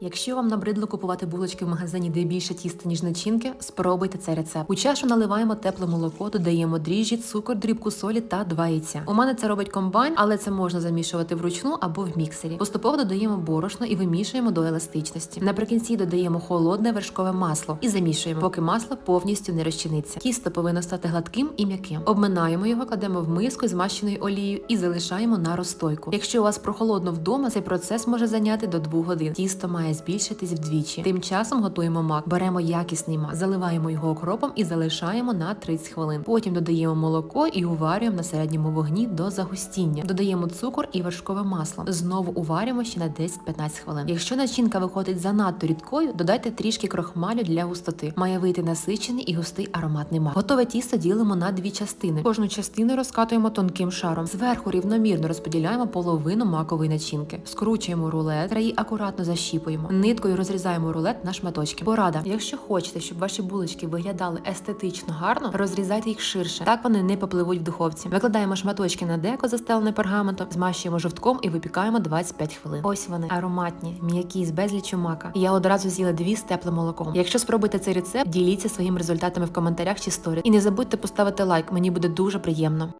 Якщо вам набридло купувати булочки в магазині, де більше тіста, ніж начинки, спробуйте цей рецепт. У чашу наливаємо тепле молоко, додаємо дріжджі, цукор, дрібку солі та два яйця. У мене це робить комбайн, але це можна замішувати вручну або в міксері. Поступово додаємо борошно і вимішуємо до еластичності. Наприкінці додаємо холодне вершкове масло і замішуємо, поки масло повністю не розчиниться. Тісто повинно стати гладким і м'яким. Обминаємо його, кладемо в миску з змащеною олією і залишаємо на розстойку. Якщо у вас прохолодно вдома, цей процес може зайняти до 2 годин. Тісто має збільшитись вдвічі. Тим часом готуємо мак. Беремо якісний мак, заливаємо його окропом і залишаємо на 30 хвилин. Потім додаємо молоко і уварюємо на середньому вогні до загустіння. Додаємо цукор і вершкове масло. Знову уварюємо ще на 10-15 хвилин. Якщо начинка виходить занадто рідкою, додайте трішки крохмалю для густоти. Має вийти насичений і густий ароматний мак. Готове тісто ділимо на дві частини. Кожну частину розкатуємо тонким шаром. Зверху рівномірно розподіляємо половину макової начинки. Скручуємо рулет, краї акуратно защіпуємо. Ниткою розрізаємо рулет на шматочки. Порада: якщо хочете, щоб ваші булочки виглядали естетично гарно, розрізайте їх ширше. Так вони не попливуть в духовці. Викладаємо шматочки на деко, застелене пергаментом, змащуємо жовтком і випікаємо 25 хвилин. Ось вони ароматні, м'які з безліччю мака. Я одразу з'їла дві з теплим молоком. Якщо спробуєте цей рецепт, діліться своїми результатами в коментарях чи сторі. І не забудьте поставити лайк, мені буде дуже приємно.